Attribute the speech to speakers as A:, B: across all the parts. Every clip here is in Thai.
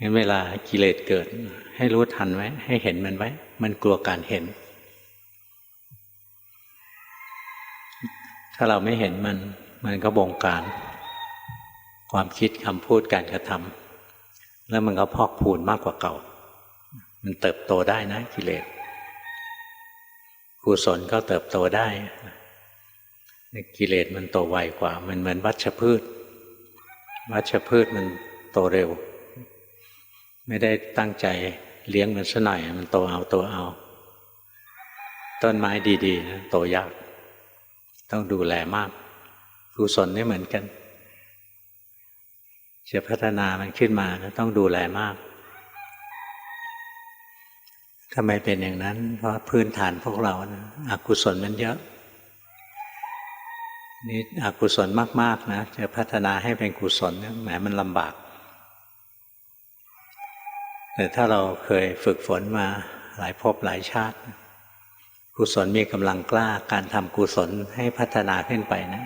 A: งั้นเวลากิเลสเกิด ให้รู้ทันไว้ ให้เห็นมันไว้ มันกลัวการเห็น ถ้าเราไม่เห็นมัน มันก็บงการ ความคิดคำพูดการกระทำแล้วมันก็พอกพูนมากกว่าเก่า มันเติบโตได้นะกิเลสกุศลก็เติบโตได้กิเลสมันโตไวกว่า มันเหมือนวัชพืช วัชพืชมันโตเร็ว ไม่ได้ตั้งใจเลี้ยงมันซะหน่อย มันโตเอาโตเอา ต้นไม้ดีๆนะโตยาก ต้องดูแลมากกุศลนี่เหมือนกัน จะพัฒนามันขึ้นมาต้องดูแลมากทำไมเป็นอย่างนั้น เพราะพื้นฐานพวกเรานะอกุศลมันเยอะนี่อกุศลมากๆนะจะพัฒนาให้เป็นกุศลนี่แหมมันลำบาก แต่ถ้าเราเคยฝึกฝนมาหลายภพหลายชาติ กุศลมีกำลังกล้าการทำกุศลให้พัฒนาขึ้นไปนะ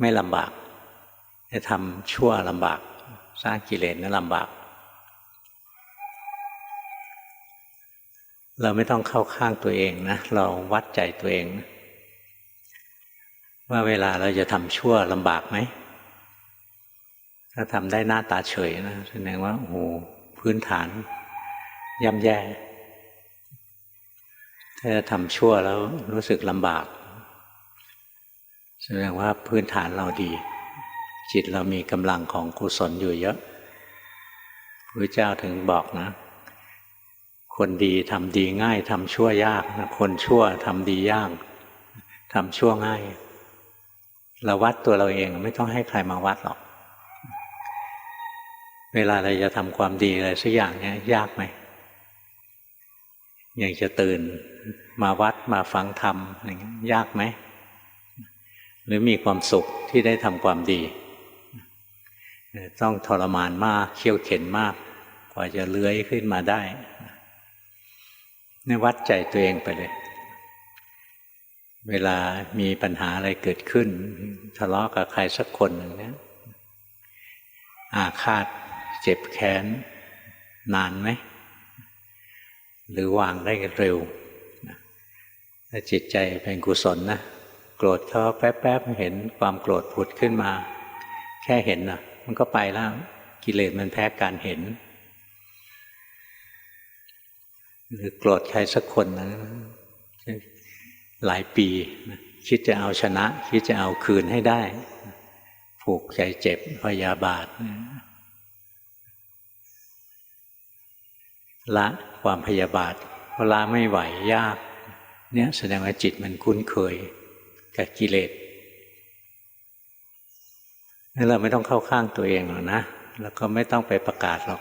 A: ไม่ลำบากจะทำชั่วลำบากสร้างกิเลสนะั้นลำบาก เราไม่ต้องเข้าข้างตัวเองนะ เราวัดใจตัวเอง ว่าเวลาเราจะทำชั่วลำบากไหม ถ้าทำได้หน้าตาเฉยนะแสดงว่าโอ้ พื้นฐานย่ำแย่ถ้าทำชั่วแล้วรู้สึกลำบาก แสดงว่าพื้นฐานเราดี จิตเรามีกำลังของกุศลอยู่เยอะพระเจ้าถึงบอกนะ คนดีทำดีง่ายทำชั่วยากนะคนชั่วทำดียากทำชั่วง่าย เราวัดตัวเราเองไม่ต้องให้ใครมาวัดหรอก เวลาเราจะทำความดีอะไรสักอย่างเนี่ยยากไหมอย่างจะตื่นมาวัดมาฟังธรรมอะไรเงี้ยยากไหม หรือมีความสุขที่ได้ทำความดี ต้องทรมานมากเขี่ยวเข็นมาก กว่าจะเลื้อยขึ้นมาได้นี่วัดใจตัวเองไปเลย เวลามีปัญหาอะไรเกิดขึ้น ทะเลาะกับใครสักคนหนึ่งเนี่ยอาฆาต เจ็บแค้นนานไหม หรือวางได้เร็วถ้าจิตใจเป็นกุศลนะโกรธเขาแป๊บๆเห็นความโกรธผุดขึ้นมา แค่เห็นนะมันก็ไปแล้วกิเลสมันแพ้การเห็น หรือโกรธใครสักคนนะหลายปีคิดจะเอาชนะ คิดจะเอาคืนให้ได้ ผูกใจเจ็บพยาบาท ละความพยาบาทเวลาไม่ไหวยาก เนี่ยแสดงว่าจิตมันคุ้นเคยกับกิเลสนั่นเราไม่ต้องเข้าข้างตัวเองหรอกนะแล้วก็ไม่ต้องไปประกาศหรอก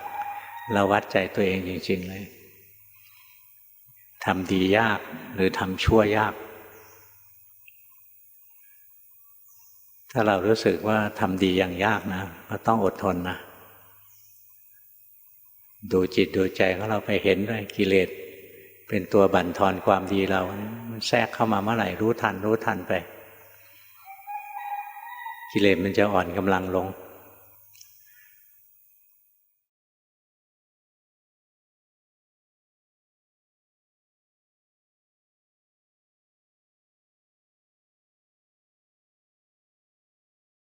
A: เราวัดใจตัวเองจริงๆเลยทำดียากหรือทำชั่วยาก ถ้าเรารู้สึกว่าทำดีอย่างยากนะ ก็ต้องอดทนนะ ดูจิตดูใจของเราไปเห็นด้วยกิเลสเป็นตัวบั่นทอนความดีเรา มันแทรกเข้ามาเมื่อไหร่รู้ทันรู้ทันไป กิเลสมันจะอ่อนกำลังลง